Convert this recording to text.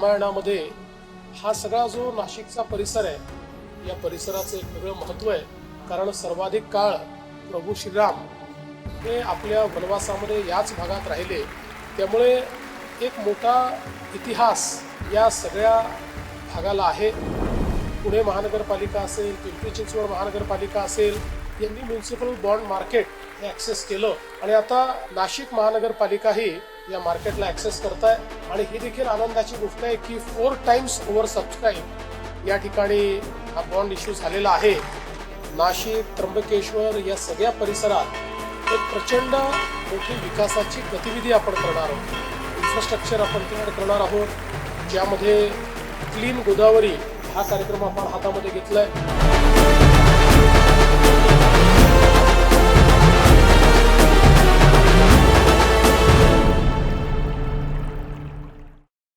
रामायणामध्ये हा सगळा जो नाशिकचा परिसर आहे या परिसराचं एक वेगळं महत्त्व आहे. कारण सर्वाधिक काळ प्रभू श्रीराम हे आपल्या वनवासामध्ये याच भागात राहिले. त्यामुळे एक मोठा इतिहास या सगळ्या भागाला आहे. पुणे महानगरपालिका असेल पिंपरी चिंचवड महानगरपालिका असेल यांनी म्युन्सिपल बॉन्ड मार्केट हे ॲक्सेस केलं. आणि आता नाशिक महानगरपालिकाही या मार्केटला ॲक्सेस करत आहे आणि ही देखील आनंदाची गोष्ट आहे की फोर टाइम्स ओव्हर सबस्क्राईब या ठिकाणी हा बॉन्ड इश्यू झालेला आहे. नाशिक त्र्यंबकेश्वर या सगळ्या परिसरात एक प्रचंड मोठी विकासाची गतिविधी आपण करणार आहोत. इन्फ्रास्ट्रक्चर आपण तयार करणार आहोत. ज्यामध्ये क्लीन गोदावरी हा कार्यक्रम आपण हातामध्ये घेतला आहे